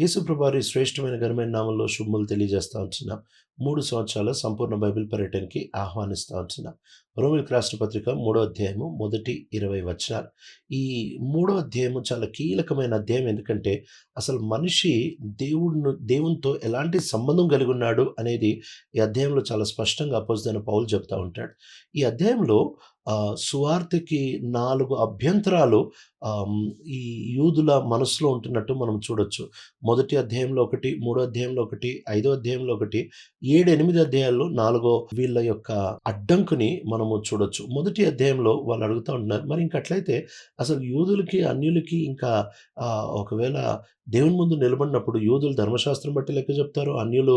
యేసుప్రభారి శ్రేష్టమైన ఘనమైన నామంలో శుభములు తెలియజేస్తా ఉంటున్నాం. మూడు సంవత్సరాల సంపూర్ణ బైబిల్ పర్యటనకి ఆహ్వానిస్తూ ఉంటున్నాం. రోమిల్కి రాష్ట్ర పత్రిక మూడో అధ్యాయము మొదటి ఇరవై వచనాలు. ఈ మూడో అధ్యాయము చాలా కీలకమైన అధ్యాయం ఎందుకంటే అసలు మనిషి దేవుడు దేవునితో ఎలాంటి సంబంధం కలిగి ఉన్నాడు అనేది ఈ అధ్యాయంలో చాలా స్పష్టంగా అపోజిదైన పౌలు చెప్తా ఉంటాడు. ఈ అధ్యాయంలో సువార్తకి నాలుగు అభ్యంతరాలు ఈ యూదుల మనసులో ఉంటున్నట్టు మనం చూడొచ్చు. మొదటి అధ్యాయంలో ఒకటి మూడో అధ్యాయంలో ఒకటి ఐదో అధ్యాయంలో ఒకటి ఏడు ఎనిమిది అధ్యాయాల్లో నాలుగో వీళ్ళ యొక్క అడ్డంకుని మనము చూడొచ్చు. మొదటి అధ్యాయంలో వాళ్ళు అడుగుతూ ఉంటున్నారు మరి ఇంకట్లయితే అసలు యూదులకి అన్యులకి ఇంకా ఒకవేళ దేవుని ముందు నిలబడినప్పుడు యూదులు ధర్మశాస్త్రం బట్టి లెక్క చెప్తారు అన్యులు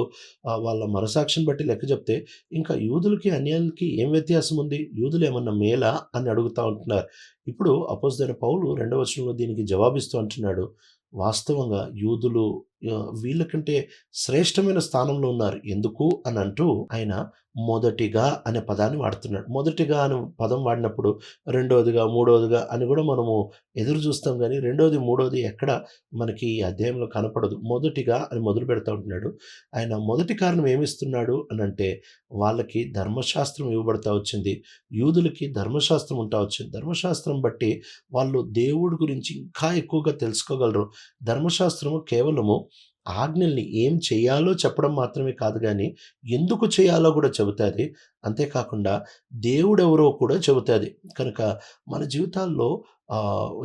వాళ్ళ మనసాక్షిని బట్టి లెక్క చెప్తే ఇంకా యూదులకి అన్యాలకి ఏం వ్యత్యాసం ఉంది? యూదులు ఏమన్నా మేలా అని అడుగుతూ ఉంటున్నారు. ఇప్పుడు అపోజిదైన పౌలు రెండవ వచనంలో దీనికి జవాబిస్తూ అంటున్నాడు వాస్తవంగా యూదులు వీళ్ళకంటే శ్రేష్టమైన స్థానంలో ఉన్నారు. ఎందుకు అని అంటూ ఆయన మొదటిగా అనే పదాన్ని వాడుతున్నాడు. మొదటిగా అనే పదం వాడినప్పుడు రెండవదిగా మూడవదిగా అని కూడా మనము ఎదురు చూస్తాం కానీ రెండవది మూడవది ఎక్కడ మనకి ఈ అధ్యాయంలో కనపడదు. మొదటిగా అని మొదలు పెడతా ఉంటున్నాడు. ఆయన మొదటి కారణం ఏమిస్తున్నాడు అని అంటే వాళ్ళకి ధర్మశాస్త్రం ఇవ్వబడతా వచ్చింది. యూదులకి ధర్మశాస్త్రం ఉంటా వచ్చింది. ధర్మశాస్త్రం బట్టి వాళ్ళు దేవుడి గురించి ఇంకా ఎక్కువగా తెలుసుకోగలరు. ధర్మశాస్త్రము కేవలము ఆజ్ఞల్ని ఏం చేయాలో చెప్పడం మాత్రమే కాదు కానీ ఎందుకు చేయాలో కూడా చెబుతుంది. అంతేకాకుండా దేవుడెవరో కూడా చెబుతుంది. కనుక మన జీవితాల్లో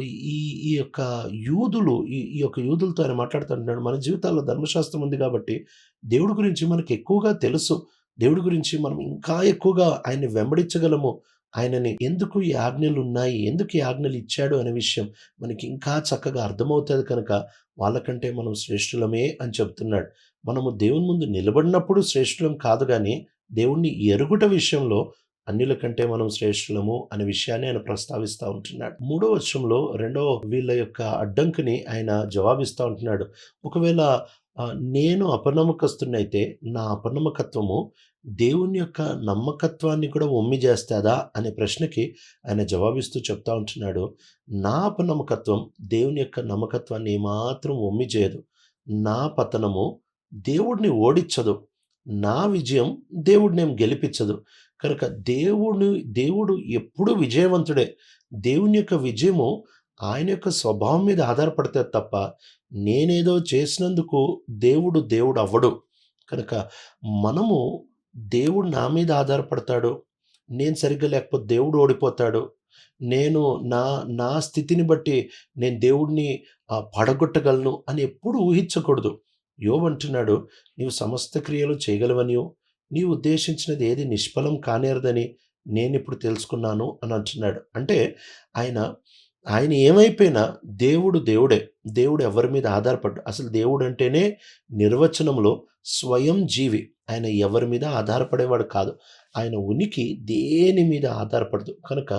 ఈ ఈ యొక్క యూదులు ఈ ఈ యొక్క యూదులతో ఆయన మాట్లాడుతుంటున్నాడు మన జీవితాల్లో ధర్మశాస్త్రం ఉంది కాబట్టి దేవుడి గురించి మనకు ఎక్కువగా తెలుసు. దేవుడి గురించి మనం ఇంకా ఎక్కువగా ఆయన్ని వెంబడించగలము. ఆయనని ఎందుకు ఈ ఆజ్ఞలు ఉన్నాయి ఎందుకు ఈ ఆజ్ఞలు ఇచ్చాడు అనే విషయం మనకి ఇంకా చక్కగా అర్థమవుతుంది కనుక వాళ్ళకంటే మనం శ్రేష్ఠులమే అని చెప్తున్నాడు. మనము దేవుని ముందు నిలబడినప్పుడు శ్రేష్ఠులం కాదు కానీ దేవుణ్ణి ఎరుగుట విషయంలో అన్యుల కంటే మనం శ్రేష్ఠులము అనే విషయాన్ని ఆయన ప్రస్తావిస్తూ ఉంటున్నాడు. మూడో వర్షంలో రెండో వీళ్ళ యొక్క అడ్డంకిని ఆయన జవాబిస్తూ ఉంటున్నాడు. ఒకవేళ నేను అపనమ్మకస్తున్నైతే నా అపనమ్మకత్వము దేవుని యొక్క నమ్మకత్వాన్ని కూడా ఒమ్మి చేస్తాదా అనే ప్రశ్నకి ఆయన జవాబిస్తూ చెప్తా ఉంటున్నాడు. నా నమ్మకత్వం దేవుని యొక్క నమ్మకత్వాన్ని ఏమాత్రం ఒమ్మి చేయదు. నా పతనము దేవుడిని ఓడించదు. నా విజయం దేవుడిని ఏం గెలిపించదు. కనుక దేవుడు దేవుడు ఎప్పుడు విజయవంతుడే. దేవుని యొక్క విజయము ఆయన యొక్క స్వభావం మీద ఆధారపడితే తప్ప నేనేదో చేసినందుకు దేవుడు దేవుడు అవ్వడు కనుక మనము దేవుడు నా మీద ఆధారపడతాడు. నేను సరిగ్గా లేకపోతే దేవుడు ఓడిపోతాడు. నేను నా నా స్థితిని బట్టి నేను దేవుడిని పడగొట్టగలను అని ఎప్పుడు ఊహించకూడదు. యోబు అంటున్నాడు నీవు సమస్త క్రియలు చేయగలవనియో నీవు ఉద్దేశించినది ఏది నిష్ఫలం కానేరదని నేను ఇప్పుడు తెలుసుకున్నాను అని అంటున్నాడు. అంటే ఆయన ఆయన ఏమైపోయినా దేవుడు దేవుడే. దేవుడు ఎవరి మీద ఆధారపడ్డు అసలు దేవుడు అంటేనే నిర్వచనంలో స్వయం జీవి ఆయన ఎవరి మీద ఆధారపడేవాడు కాదు. ఆయన ఉనికి దేని మీద ఆధారపడదు. కనుక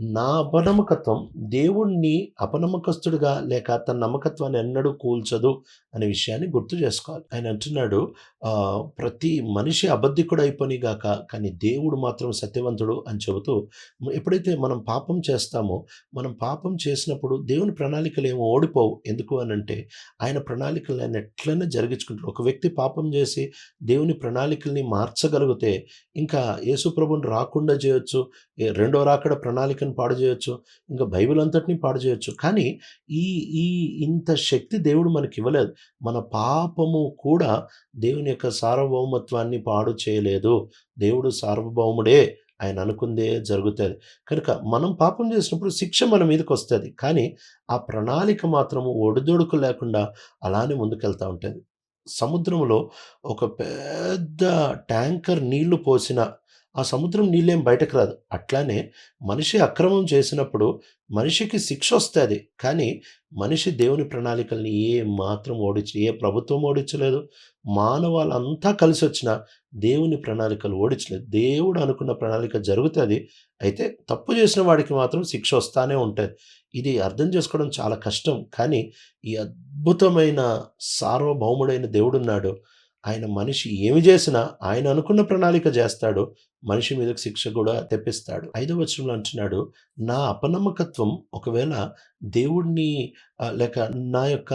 నా అపనమ్మకత్వం దేవుణ్ణి అపనమ్మకస్తుడిగా లేక తన నమ్మకత్వాన్ని ఎన్నడూ కూల్చదు అనే విషయాన్ని గుర్తు చేసుకోవాలి. ఆయన అంటున్నాడు ప్రతి మనిషి అబద్ధికుడు అయిపోయి కానీ దేవుడు మాత్రం సత్యవంతుడు అని చెబుతూ ఎప్పుడైతే మనం పాపం చేస్తామో మనం పాపం చేసినప్పుడు దేవుని ప్రణాళికలు ఏమో ఓడిపోవు. ఎందుకు అని అంటే ఆయన ప్రణాళికలు ఆయన ఎట్లనే జరిగించుకుంటాడు. ఒక వ్యక్తి పాపం చేసి దేవుని ప్రణాళికల్ని మార్చగలిగితే ఇంకా యేసుప్రభుని రాకుండా చేయొచ్చు రెండో రాకడ ప్రణాళికను పాడు చేయొచ్చు ఇంకా బైబిల్ అంతటిని పాడు చేయొచ్చు. కానీ ఈ ఈ ఇంత శక్తి దేవుడు మనకి ఇవ్వలేదు మన పాపము కూడా దేవుని యొక్క సార్వభౌమత్వాన్ని పాడు చేయలేదు. దేవుడు సార్వభౌముడే ఆయన అనుకుందే జరుగుతుంది. కనుక మనం పాపం చేసినప్పుడు శిక్ష మన మీదకి వస్తుంది. కానీ ఆ ప్రణాళిక మాత్రము ఒడిదొడుకు లేకుండా అలానే ముందుకెళ్తూ ఉంటుంది. సముద్రంలో ఒక పెద్ద ట్యాంకర్ నీళ్ళు పోసిన ఆ సముద్రం నీళ్ళేం బయటకు రాదు. అట్లానే మనిషి అక్రమం చేసినప్పుడు మనిషికి శిక్ష వస్తుంది. కానీ మనిషి దేవుని ప్రణాళికల్ని ఏ మాత్రం ఓడించి ఏ ప్రభుత్వం ఓడించలేదు. మానవాళ్ళంతా కలిసి వచ్చిన దేవుని ప్రణాళికలు ఓడించలేదు. దేవుడు అనుకున్న ప్రణాళిక జరుగుతుంది. అయితే తప్పు చేసిన వాడికి మాత్రం శిక్ష వస్తానే ఉంటుంది. ఇది అర్థం చేసుకోవడం చాలా కష్టం. కానీ ఈ అద్భుతమైన సార్వభౌముడైన దేవుడున్నాడు. ఆయన మనిషి ఏమి చేసినా ఆయన అనుకున్న ప్రణాళిక చేస్తాడు. మనిషి మీదకు శిక్ష కూడా తెప్పిస్తాడు. ఐదో వచనంలో అంటున్నాడు నా అపనమ్మకత్వం ఒకవేళ దేవుడిని లేక నా యొక్క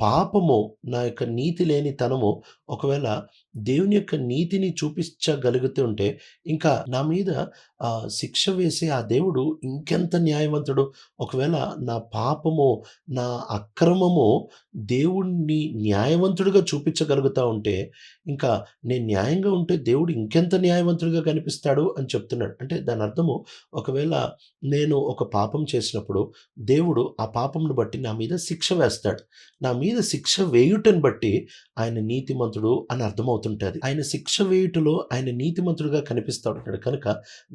పాపము, నా యొక్క నీతి లేనితనము ఒకవేళ దేవుని యొక్క నీతిని చూపించగలుగుతూ ఉంటే, ఇంకా నా మీద శిక్ష వేసే ఆ దేవుడు ఇంకెంత న్యాయవంతుడు. ఒకవేళ నా పాపము, నా అక్రమము దేవుడిని న్యాయవంతుడిగా చూపించగలుగుతా ఉంటే, ఇంకా నేను న్యాయంగా ఉంటే దేవుడు ఇంకెంత న్యాయవంతుడిగా కనిపిస్తాడు అని చెప్తున్నాడు. అంటే దాని అర్థము ఒకవేళ నేను ఒక పాపం చేసినప్పుడు దేవుడు ఆ పాపంను బట్టి నా మీద శిక్ష వేస్తాడు. నా మీద శిక్ష వేయుటను బట్టి ఆయన నీతిమంతుడు అని అర్థమవుతుంది అర్థమవుతుంటది. ఆయన శిక్ష వేయుటలో ఆయన నీతిమంతుడుగా కనిపిస్తాడు ఉంటున్నాడు. కనుక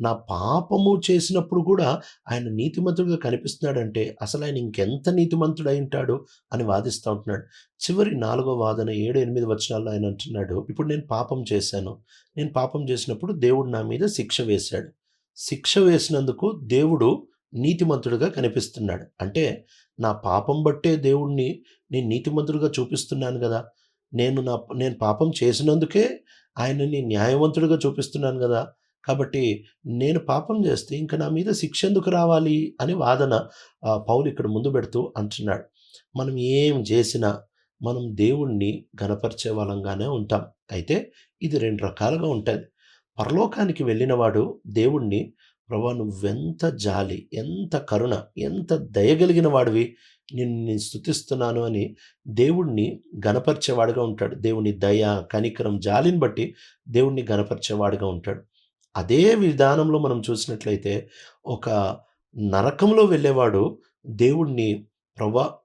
నా పాపము చేసినప్పుడు కూడా ఆయన నీతిమంతుడుగా కనిపిస్తున్నాడంటే అసలు ఆయన ఇంకెంత నీతిమంతుడై ఉంటాడు అని వాదిస్తూ ఉంటున్నాడు. చివరి నాలుగో వాదన 7, 8 వచనాల్లో ఆయన అంటున్నాడు, ఇప్పుడు నేను పాపం చేశాను. నేను పాపం చేసినప్పుడు దేవుడు నా మీద శిక్ష వేశాడు. శిక్ష వేసినందుకు దేవుడు నీతిమంతుడుగా కనిపిస్తున్నాడు. అంటే నా పాపం బట్టే దేవుడిని నేను నీతిమంతుడుగా చూపిస్తున్నాను కదా నేను నా నేను పాపం చేసినందుకే ఆయనని న్యాయవంతుడిగా చూపిస్తున్నాను కదా కాబట్టి నేను పాపం చేస్తే ఇంక నా మీద శిక్ష ఎందుకు రావాలి అని వాదన పౌలు ఇక్కడ ముందు పెడుతూ అంటున్నాడు. మనం ఏం చేసినా మనం దేవుణ్ణి గనపరిచే వాళ్ళంగానే ఉంటాం. అయితే ఇది రెండు రకాలుగా ఉంటుంది పరలోకానికి వెళ్ళినవాడు దేవుణ్ణి ప్రభా నువ్వెంత జాలి, ఎంత కరుణ, ఎంత దయగలిగిన వాడివి. నిన్ను నేను స్తుతిస్తున్నాను అని దేవుణ్ణి గనపరిచేవాడుగా ఉంటాడు. దేవుని దయ, కనికరం, జాలిని బట్టి దేవుణ్ణి గనపరిచేవాడుగా ఉంటాడు. అదే విధానంలో మనం చూసినట్లయితే ఒక నరకంలో వెళ్ళేవాడు దేవుణ్ణి ప్రభా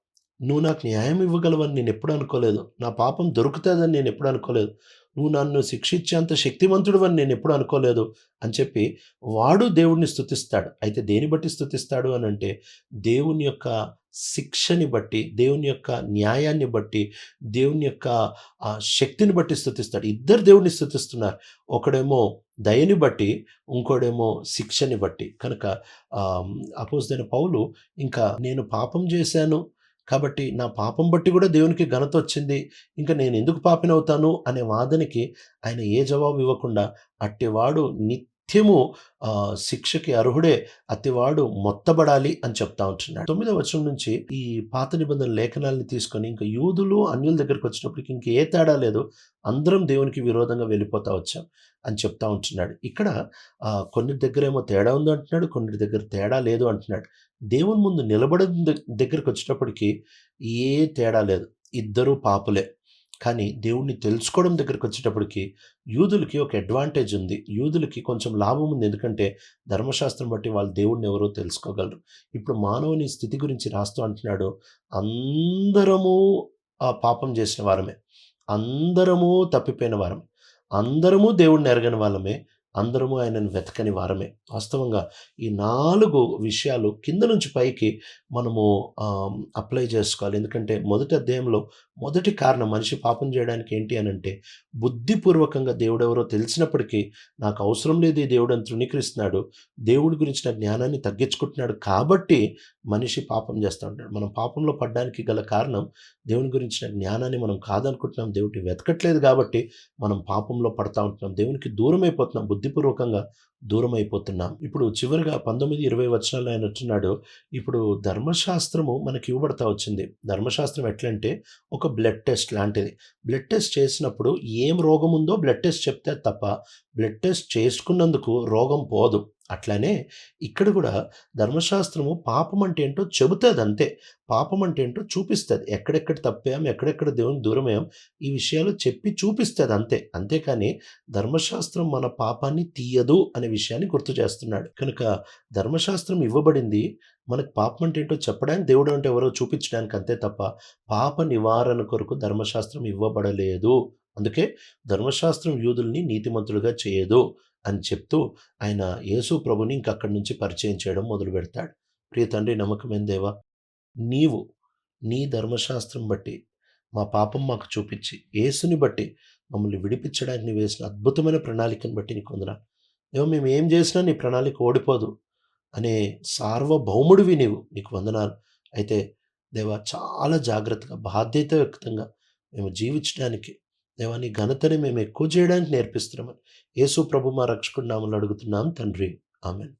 నువ్వు నాకు న్యాయం ఇవ్వగలవని నేనెప్పుడు అనుకోలేదు. నా పాపం దొరుకుతుందని నేను ఎప్పుడు అనుకోలేదు. నువ్వు నన్ను శిక్షించేంత శక్తివంతుడువని నేను ఎప్పుడు అనుకోలేదు అని చెప్పి వాడు దేవుడిని స్థుతిస్తాడు అయితే దేన్ని బట్టి స్థుతిస్తాడు అని అంటే దేవుని యొక్క శిక్షని బట్టి, దేవుని యొక్క న్యాయాన్ని బట్టి, దేవుని యొక్క శక్తిని బట్టి స్థుతిస్తాడు ఇద్దరు దేవుడిని స్థుతిస్తున్నారు ఒకడేమో దయని బట్టి, ఇంకోడేమో శిక్షని బట్టి. కనుక ఆహ్, అపోస్తలుడైన పౌలు ఇంకా నేను పాపం చేశాను కాబట్టి నా పాపం బట్టి కూడా దేవునికి ఘనత వచ్చింది. ఇంక నేనెందుకు పాపినవుతాను అనే వాదనకి ఆయన ఏ జవాబు ఇవ్వకుండా అట్టివాడు నిత్యము శిక్షకి అర్హుడే. అతివాడు మొత్తబడాలి అని చెప్తా ఉంటున్నాడు. తొమ్మిదవ వచనం నుంచి ఈ పాత నిబంధన లేఖనాల్ని తీసుకొని ఇంకా యూదులు, అన్యుల దగ్గరకొచ్చేటప్పటికి ఇంక ఏ తేడా లేదు. అందరం దేవునికి విరోధంగా వెళ్ళిపోతా వచ్చాం అని చెప్తా ఉంటున్నాడు. ఇక్కడ కొన్ని దగ్గర దగ్గరేమో తేడా ఉంది అంటున్నాడు. కొన్నిటి దగ్గర తేడా లేదు అంటున్నాడు. దేవుని ముందు నిలబడిన దగ్గరికి వచ్చినప్పటికీ ఏ తేడా లేదు. ఇద్దరూ పాపులే. కానీ దేవుణ్ణి తెలుసుకోవడం దగ్గరికి వచ్చేటప్పటికి యూదులకి ఒక అడ్వాంటేజ్ ఉంది. యూదులకి కొంచెం లాభం ఉంది. ఎందుకంటే ధర్మశాస్త్రం బట్టి వాళ్ళు దేవుడిని ఎవరో తెలుసుకోగలరు. ఇప్పుడు మానవుని స్థితి గురించి రాస్తూ అంటున్నాడు. అందరము పాపం చేసిన వారమే. అందరము తప్పిపోయిన వారమే. అందరము దేవుణ్ణి ఎరగని వాళ్ళమే. అందరము ఆయనను వెతకని వారమే. వాస్తవంగా ఈ నాలుగు విషయాలు కింద నుంచి పైకి మనము అప్లై చేసుకోవాలి. ఎందుకంటే మొదటి అధ్యాయంలో మొదటి కారణం మనిషి పాపం చేయడానికి ఏంటి అని అంటే బుద్ధిపూర్వకంగా దేవుడెవరో తెలిసినప్పటికీ నాకు అవసరం లేదు ఈ అని తృణీకరిస్తున్నాడు. దేవుడి గురించిన జ్ఞానాన్ని తగ్గించుకుంటున్నాడు కాబట్టి మనిషి పాపం చేస్తూ ఉంటాడు. మనం పాపంలో పడ్డానికి గల కారణం దేవుని గురించిన జ్ఞానాన్ని మనం కాదనుకుంటున్నాం. దేవుడిని వెతకట్లేదు కాబట్టి మనం పాపంలో పడతా ఉంటున్నాం. దేవునికి దూరం అయిపోతున్నాం బుద్ధిపూర్వకంగా దూరమైపోతున్నాం. ఇప్పుడు చివరిగా పంతొమ్మిది ఇరవై వచనాలు ఆయన అంటున్నాడు. ఇప్పుడు ధర్మశాస్త్రము మనకి ఇవ్వబడతా వచ్చింది. ధర్మశాస్త్రం ఎట్లంటే ఒక బ్లడ్ టెస్ట్ లాంటిది. బ్లడ్ టెస్ట్ చేసినప్పుడు ఏం రోగం ఉందో బ్లడ్ టెస్ట్ చెప్తే తప్ప బ్లడ్ టెస్ట్ చేసుకున్నందుకు రోగం పోదు. అట్లానే ఇక్కడ కూడా ధర్మశాస్త్రము పాపం అంటే ఏంటో చెబుతుంది అంతే పాపం అంటే ఏంటో చూపిస్తుంది ఎక్కడెక్కడ తప్పాం, ఎక్కడెక్కడ దేవుని దూరమేం ఈ విషయాలు చెప్పి చూపిస్తుంది అంతే. అంతేకాని ధర్మశాస్త్రం మన పాపాన్ని తీయదు అనే విషయాన్ని గుర్తు చేస్తున్నాడు. కనుక ధర్మశాస్త్రం ఇవ్వబడింది మనకు పాపం అంటే ఏంటో చెప్పడానికి దేవుడు అంటే ఎవరో చూపించడానికి అంతే తప్ప పాప నివారణ కొరకు ధర్మశాస్త్రం ఇవ్వబడలేదు. అందుకే ధర్మశాస్త్రం యూదుల్ని నీతిమంతులుగా చేయదు అని చెప్తూ ఆయన యేసు ప్రభుని ఇంక అక్కడి నుంచి పరిచయం చేయడం మొదలు పెడతాడు ప్రియ తండ్రి నమ్మకమైన దేవా! నీవు నీ ధర్మశాస్త్రం బట్టి మా పాపం మాకు చూపించి యేసుని బట్టి మమ్మల్ని విడిపించడానికి నీ వేసిన అద్భుతమైన ప్రణాళికను బట్టి నీకు వందన ఏమో మేము ఏం చేసినా నీ ప్రణాళిక ఓడిపోదు అనే సార్వభౌముడివి నీవు. నీకు వందనాలు. అయితే దేవా చాలా జాగ్రత్తగా బాధ్యతాయుక్తంగా మేము జీవించడానికి దేవా నీ ఘనతని మేము ఎక్కువ చేయడానికి నేర్పిస్తున్నామని యేసు ప్రభు మా రక్షకుడు నామలు అడుగుతున్నాం తండ్రి. ఆమేన్.